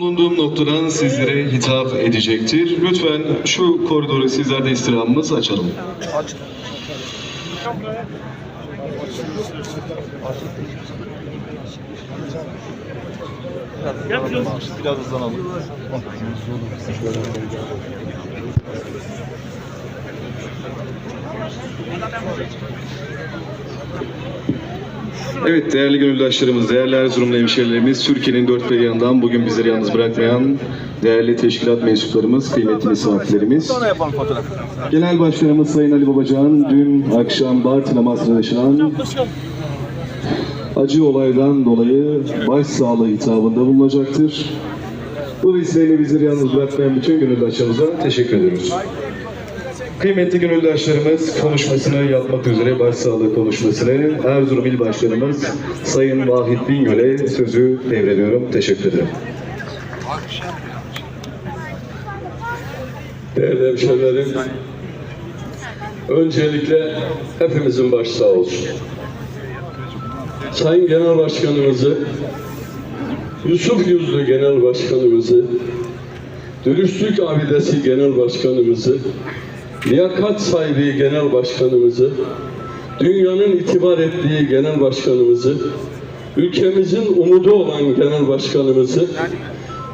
Bulunduğum noktadan sizlere hitap edecektir. Lütfen şu koridoru sizlerde istirhamımız açalım. Biraz hızlanalım. Evet değerli gönüldaşlarımız, değerli Erzurumlu hemşehrilerimiz, Türkiye'nin dört bir yanından bugün bizleri yalnız bırakmayan değerli teşkilat mensuplarımız, kıymetli misafirlerimiz. Genel Başkanımız Sayın Ali Babacan dün akşam Bartın'a Masra'da yaşanan acı olaydan dolayı başsağlığı hitabında bulunacaktır. Bu vesileyle bizleri yalnız bırakmayan bütün gönüldaşlarımıza teşekkür ediyoruz. Kıymetli gönüldaşlarımız konuşmasını yapmak üzere başsağlığı konuşmasını Erzurum İl Başkanımız Sayın Vahit Bingöl'e sözü devrediyorum. Teşekkür ederim. Değerli hemşehrilerim, öncelikle hepimizin başı olsun. Sayın Genel Başkanımızı, Yusuf Yüzlü Genel Başkanımızı, Dürüstlük Abidesi Genel Başkanımızı, Liyakat sahibi Genel Başkanımızı, dünyanın itibar ettiği Genel Başkanımızı, ülkemizin umudu olan Genel Başkanımızı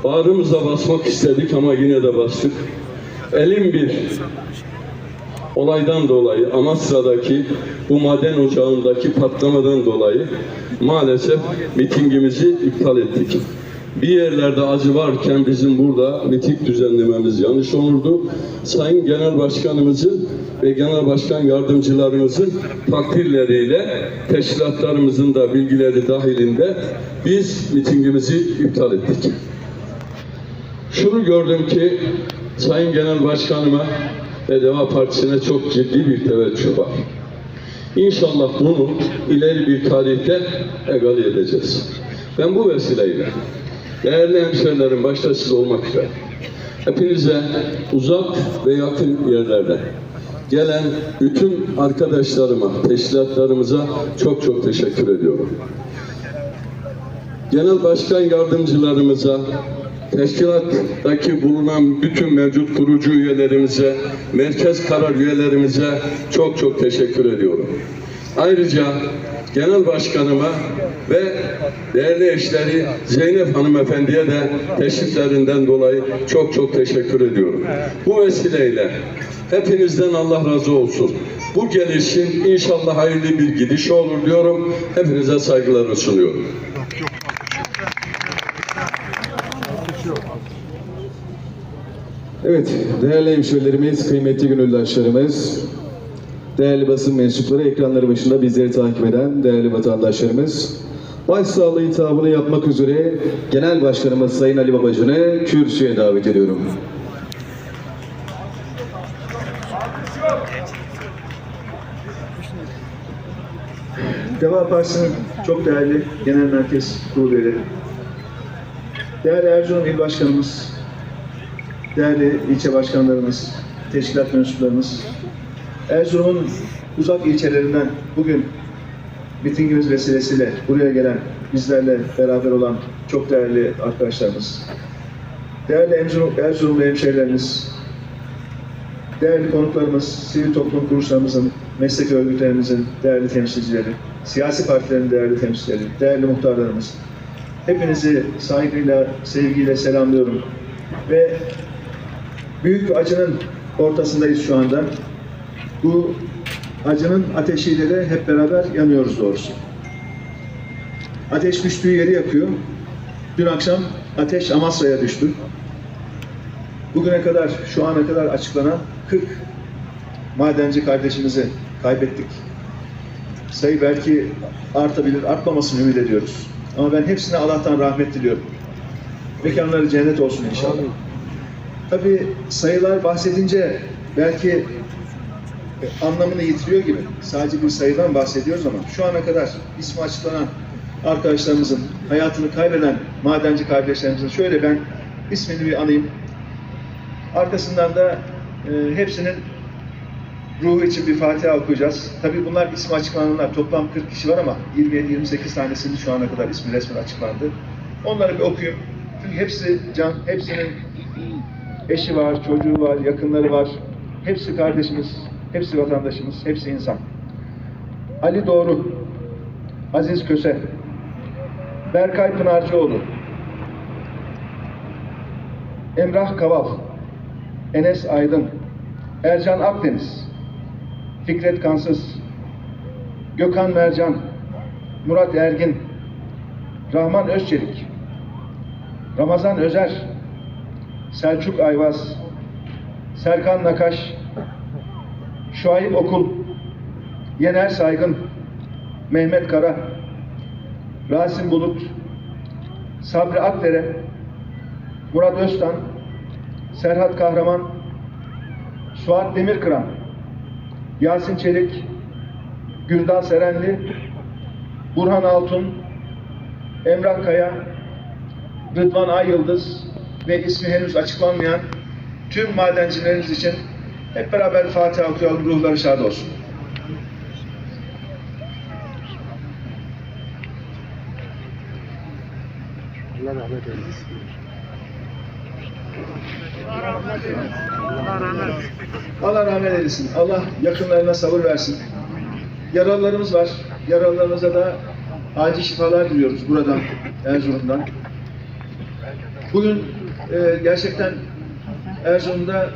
bağrımıza basmak istedik ama yine de bastık. Elim bir olaydan dolayı Amasra'daki bu maden ocağındaki patlamadan dolayı maalesef mitingimizi iptal ettik. Bir yerlerde acı varken bizim burada miting düzenlememiz yanlış olurdu. Sayın Genel Başkanımızın ve Genel Başkan Yardımcılarımızın takdirleriyle teşkilatlarımızın da bilgileri dahilinde biz mitingimizi iptal ettik. Şunu gördüm ki Sayın Genel Başkanıma ve Deva Partisi'ne çok ciddi bir teveccüh var. İnşallah bunu ileri bir tarihte egale edeceğiz. Ben bu vesileyle değerli hemşehrilerim başta siz olmak üzere hepinize uzak ve yakın yerlerde gelen bütün arkadaşlarıma, teşkilatlarımıza çok çok teşekkür ediyorum. Genel Başkan Yardımcılarımıza, teşkilattaki bulunan bütün mevcut kurucu üyelerimize, merkez karar üyelerimize çok çok teşekkür ediyorum. Ayrıca Genel Başkanıma ve değerli eşleri Zeynep Hanımefendi'ye de teşriflerinden dolayı çok çok teşekkür ediyorum. Bu vesileyle hepinizden Allah razı olsun. Bu gelişin inşallah hayırlı bir gidişi olur diyorum. Hepinize saygılarımı sunuyorum. Evet, değerli hemşehrilerimiz, kıymetli gönüldaşlarımız, değerli basın mensupları, ekranları başında bizleri takip eden değerli vatandaşlarımız, başsağlığı hitabını yapmak üzere Genel Başkanımız Sayın Ali Babacan'ı kürsüye davet ediyorum. Deva Partisi'nin çok değerli genel merkez kurulu üyeleri, değerli Erzurum İl Başkanımız, değerli ilçe başkanlarımız, teşkilat mensuplarımız, Erzurum'un uzak ilçelerinden bugün mitingimiz vesilesiyle buraya gelen, bizlerle beraber olan çok değerli arkadaşlarımız, değerli Erzurum, Erzurumlu hemşehrilerimiz, Değerli konuklarımız, sivil toplum kuruluşlarımızın, meslek örgütlerimizin değerli temsilcileri, siyasi partilerin değerli temsilcileri, değerli muhtarlarımız, hepinizi saygıyla, sevgiyle selamlıyorum. Ve büyük acının ortasındayız şu anda. Bu acının ateşiyle de hep beraber yanıyoruz doğrusu. Ateş düştüğü yeri yakıyor. Dün akşam ateş Amasra'ya düştü. Bugüne kadar, şu ana kadar açıklanan 40 madenci kardeşimizi kaybettik. Sayı belki artabilir, artmamasını ümit ediyoruz. Ama ben hepsine Allah'tan rahmet diliyorum. Mekanları cennet olsun inşallah. Tabii sayılar bahsedince belki anlamını yitiriyor gibi. Sadece bir sayıdan bahsediyoruz ama şu ana kadar ismi açıklanan arkadaşlarımızın, hayatını kaybeden madenci kardeşlerimizin şöyle ben ismini bir anayım. Arkasından da e, hepsinin ruhu için bir Fatiha okuyacağız. Tabii bunlar ismi açıklananlar. Toplam 40 kişi var ama 27-28 tanesinin şu ana kadar ismi resmen açıklandı. Onları bir okuyup Çünkü hepsi can, hepsinin eşi var, çocuğu var, yakınları var. Hepsi kardeşimiz, hepsi vatandaşımız, hepsi insan. Ali Doğru, Aziz Köse, Berkay Pınarcıoğlu, Emrah Kaval, Enes Aydın, Ercan Akdeniz, Fikret Kansız, Gökhan Mercan, Murat Ergin, Rahman Özçelik, Ramazan Özer, Selçuk Ayvaz, Serkan Nakaş, Şuayb Okul, Yener Saygın, Mehmet Kara, Rasim Bulut, Sabri Akdere, Murat Öztan, Serhat Kahraman, Suat Demirkıran, Yasin Çelik, Gürdal Serenli, Burhan Altun, Emrah Kaya, Rıdvan Ay Yıldız ve ismi henüz açıklanmayan tüm madencilerimiz için hep beraber Fatiha okuyalım, ruhları şad olsun. Allah rahmet eylesin. Allah yakınlarına sabır versin. Yaralılarımız var. Yaralılarımıza da acil şifalar diliyoruz buradan, Erzurum'dan. Bugün e, gerçekten Erzurum'da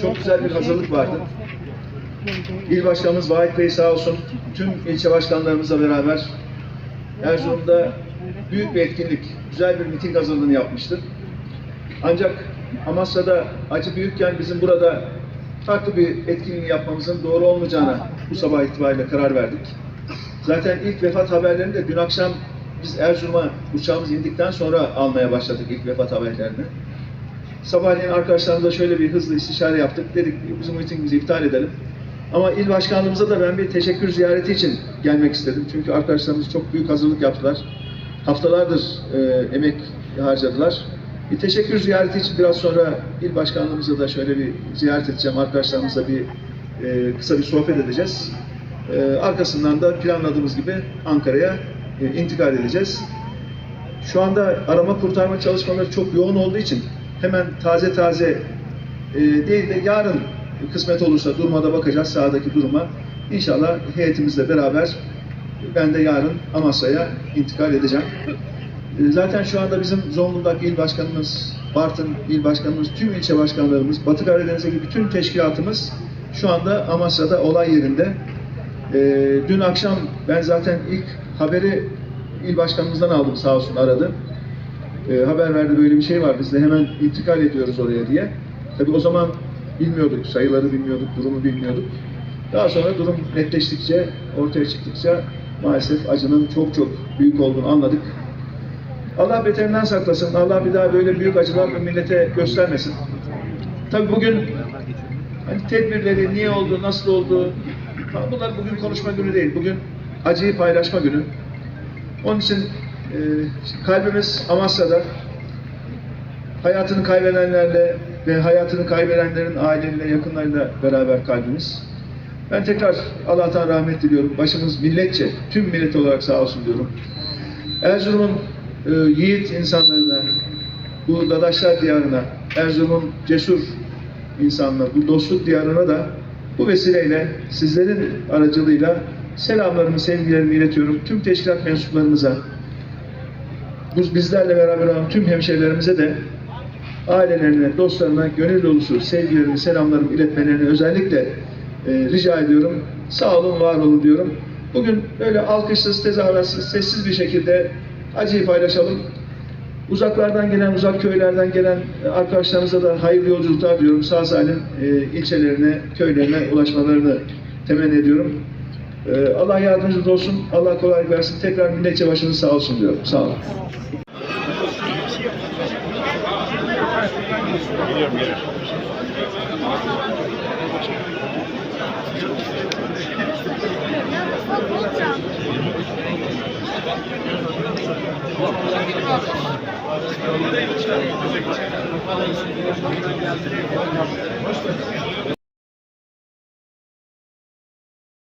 çok güzel bir hazırlık vardı. İl Başkanımız Vahit Bey sağ olsun tüm ilçe başkanlarımızla beraber Erzurum'da büyük bir etkinlik, güzel bir miting hazırlığını yapmıştı. Ancak Amasya'da acı büyükken bizim burada farklı bir etkinliği yapmamızın doğru olmayacağına bu sabah itibariyle karar verdik. Zaten ilk vefat haberlerini de dün akşam biz Erzurum'a uçağımız indikten sonra almaya başladık ilk vefat haberlerini. Sabahleyin arkadaşlarımızla şöyle bir hızlı istişare yaptık. Dedik bizim mitingimizi iptal edelim. Ama il başkanlığımıza da ben bir teşekkür ziyareti için gelmek istedim. Çünkü arkadaşlarımız çok büyük hazırlık yaptılar. Haftalardır e, emek harcadılar. Bir teşekkür ziyareti için biraz sonra il başkanlığımıza da şöyle bir ziyaret edeceğim. Arkadaşlarımızla bir e, kısa bir sohbet edeceğiz. E, arkasından da planladığımız gibi Ankara'ya e, intikal edeceğiz. Şu anda arama kurtarma çalışmaları çok yoğun olduğu için hemen taze taze e, değil de yarın kısmet olursa durmada bakacağız sahadaki duruma. İnşallah heyetimizle beraber ben de yarın Amasya'ya intikal edeceğim. E, Zaten şu anda bizim Zonguldak İl Başkanımız, Bartın İl Başkanımız, tüm ilçe başkanlarımız, Batı Karadeniz'deki bütün teşkilatımız şu anda Amasya'da olay yerinde. E, dün akşam ben zaten ilk haberi il başkanımızdan aldım sağ olsun aradı. E, haber verdi böyle bir şey var biz de hemen intikal ediyoruz oraya diye. Tabi o zaman bilmiyorduk, sayıları bilmiyorduk, durumu bilmiyorduk. Daha sonra durum netleştikçe, ortaya çıktıkça maalesef acının çok çok büyük olduğunu anladık. Allah beterinden saklasın. Allah bir daha böyle büyük acılar bu millete göstermesin. Tabii bugün hani tedbirleri niye oldu, nasıl oldu? Bunlar bugün konuşma günü değil. Bugün acıyı paylaşma günü. Onun için e, kalbimiz Amasya'da. Hayatını kaybedenlerle ve hayatını kaybedenlerin aileleriyle, yakınlarıyla beraber kalbimiz. Ben tekrar Allah'tan rahmet diliyorum. Başımız milletçe, tüm millet olarak sağ olsun diyorum. Erzurum'un e, yiğit insanlarına, bu Dadaşlar diyarına, Erzurum'un cesur insanına, bu dostluk diyarına da bu vesileyle sizlerin aracılığıyla selamlarımı, sevgilerimi iletiyorum. Tüm teşkilat mensuplarımıza, bu bizlerle beraber olan tüm hemşehrilerimize de ailelerine, dostlarına gönül dolusu sevgilerimi, selamlarımı iletmelerini özellikle e, rica ediyorum. Sağ olun, var olun diyorum. Bugün böyle alkışsız, tezahüratsız, sessiz bir şekilde acıyı paylaşalım. Uzaklardan gelen, uzak köylerden gelen e, arkadaşlarımıza da hayırlı yolculuklar diyorum. Sağ salim e, ilçelerine, köylerine ulaşmalarını temenni ediyorum. Ee, Allah yardımcınız olsun. Allah kolay versin. Tekrar milletçe başınız sağ olsun diyorum. Sağ olun. Geliyorum, geliyorum.